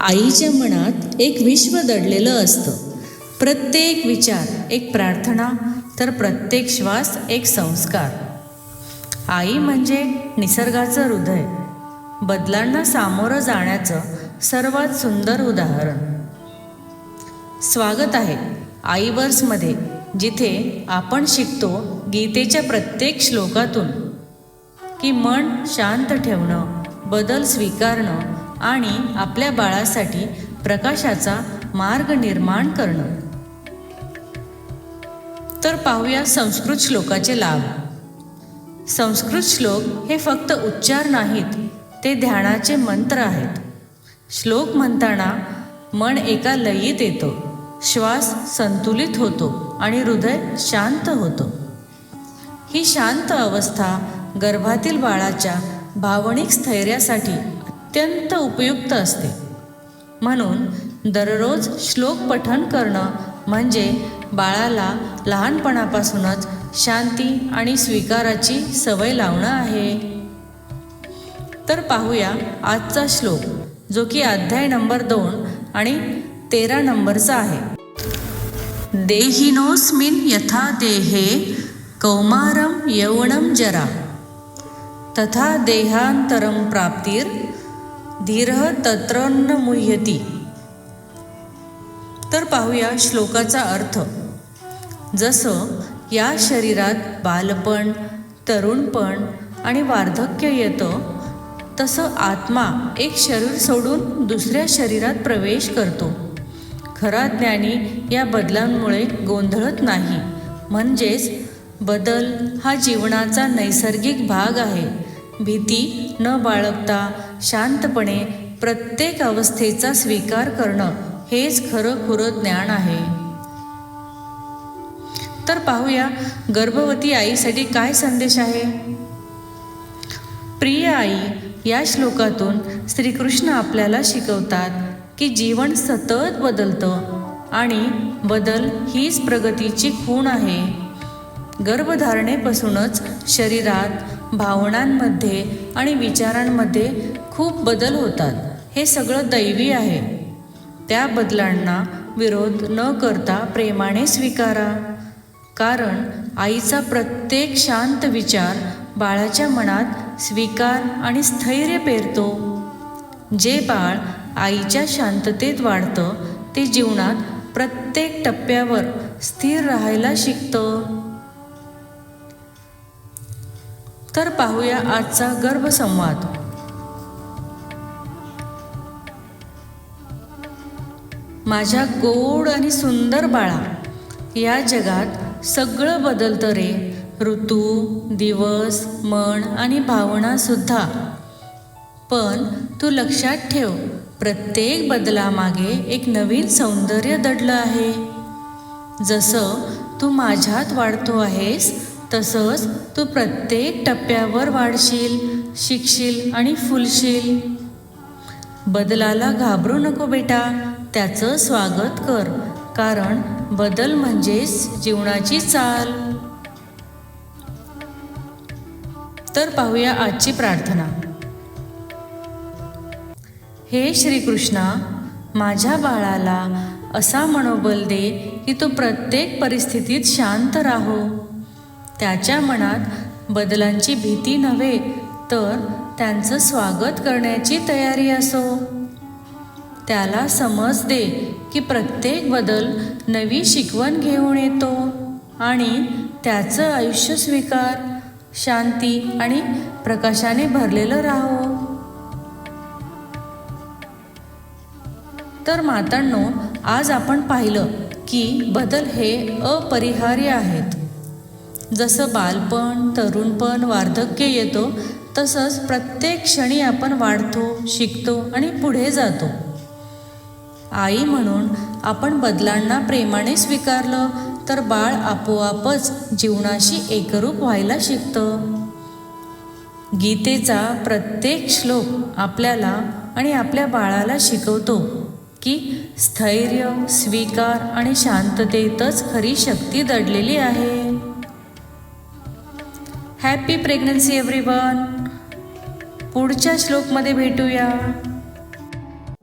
आईच्या मनात एक विश्व दडलेलं असतं. प्रत्येक विचार एक प्रार्थना तर प्रत्येक श्वास एक संस्कार. आई म्हणजे निसर्गाचं हृदय. बदलांना सामोरं जाण्याचं सर्वात सुंदर उदाहरण. स्वागत आहे आईवर्समध्ये जिथे आपण शिकतो गीतेच्या प्रत्येक श्लोकातून की मन शांत ठेवणं बदल स्वीकारणं आणि आपल्या बाळासाठी प्रकाशाचा मार्ग निर्माण करणं. तर पाहूया संस्कृत श्लोकाचे लाभ. संस्कृत श्लोक हे फक्त उच्चार नाहीत ते ध्यानाचे मंत्र आहेत. श्लोक म्हणताना मन एका लयीत येतं श्वास संतुलित होतो आणि हृदय शांत होतो. ही शांत अवस्था गर्भातील बाळाच्या भावनिक स्थैर्यासाठी अत्यंत उपयुक्त असते. म्हणून दररोज श्लोक पठण करणं म्हणजे बाळाला लहानपणापासूनच शांती आणि स्वीकाराची सवय लावणं आहे. तर पाहूया आजचा श्लोक जो की अध्याय नंबर दोन आणि तेरा नंबरचा आहे. देहिनोस्मिन यथा देहे कौमारम यवणम जरा। तथा देहांतरम प्राप्तीर धीर तत्रन्न मुह्यती तर पाहूया श्लोकाचा अर्थ. जसं या शरीरात बालपण तरुणपण आणि वार्धक्य येतं तसं आत्मा एक शरीर सोडून दुसऱ्या शरीरात प्रवेश करतो. खरा ज्ञानी या बदलांमुळे गोंधळत नाही. म्हणजेच बदल हा जीवनाचा नैसर्गिक भाग आहे. भीती न बाळगता शांतपणे प्रत्येक अवस्थेचा स्वीकार करणं हेच खरं खुरं ज्ञान आहे. तर पाहूया गर्भवती आईसाठी काय संदेश आहे? प्रिय आई या श्लोकातून श्रीकृष्ण आपल्याला शिकवतात की जीवन सतत बदलतं आणि बदल हीच प्रगतीची खूण आहे. गर्भधारणेपासूनच शरीरात भावनांमध्ये आणि विचारांमध्ये खूप बदल होतात. हे सगळं दैवी आहे. त्या बदलांना विरोध न करता प्रेमाने स्वीकारा. कारण आईचा प्रत्येक शांत विचार बाळाच्या मनात स्वीकार आणि स्थैर्य पेरतो. जे बाळ आईच्या शांततेत वाढतं ते जीवनात प्रत्येक टप्प्यावर स्थिर राहायला शिकतं. तर पाहूया आजचा गर्भसंवाद. माझ्या गोड आणि सुंदर बाळा या जगात सगळं बदलतं रे. ऋतू दिवस मन आणि भावनासुद्धा पण तू लक्षात ठेव प्रत्येक बदलामागे एक नवीन सौंदर्य दडलं आहे. जसं तू माझ्यात वाढतो आहेस तसंच तू प्रत्येक टप्प्यावर वाढशील शिकशील आणि फुलशील. बदलाला घाबरू नको बेटा त्याचं स्वागत कर कारण बदल म्हणजेच जीवनाची चाल. तर पाहूया आजची प्रार्थना. हे श्रीकृष्णा माझ्या बाळाला असा मनोबल दे की तो प्रत्येक परिस्थितीत शांत राहो. त्याच्या मनात बदलांची भीती नव्हे तर त्यांचं स्वागत करण्याची तयारी असो. त्याला समज दे की प्रत्येक बदल नवी शिकवण घेऊन येतो आणि त्याचं आयुष्य स्वीकार शांती आणि प्रकाशाने भरलेलं राहो. तर मातांनो आज आपण पाहिलं की बदल हे अपरिहार्य आहेत. जसं बालपण तरुणपण वार्धक्य येतो तसंच प्रत्येक क्षणी आपण वाढतो शिकतो आणि पुढे जातो. आई म्हणून आपण बदलांना प्रेमाने स्वीकारलं तर बाळ आपोआपच जीवनाशी एकरूप व्हायला शिकतं. गीतेचा प्रत्येक श्लोक आपल्याला आणि आपल्या बाळाला शिकवतो की स्थैर्य स्वीकार आणि शांततेतच खरी शक्ती दडलेली आहे. हॅपी प्रेग्नन्सी एव्हरीवन पुढच्या श्लोकमध्ये भेटूया.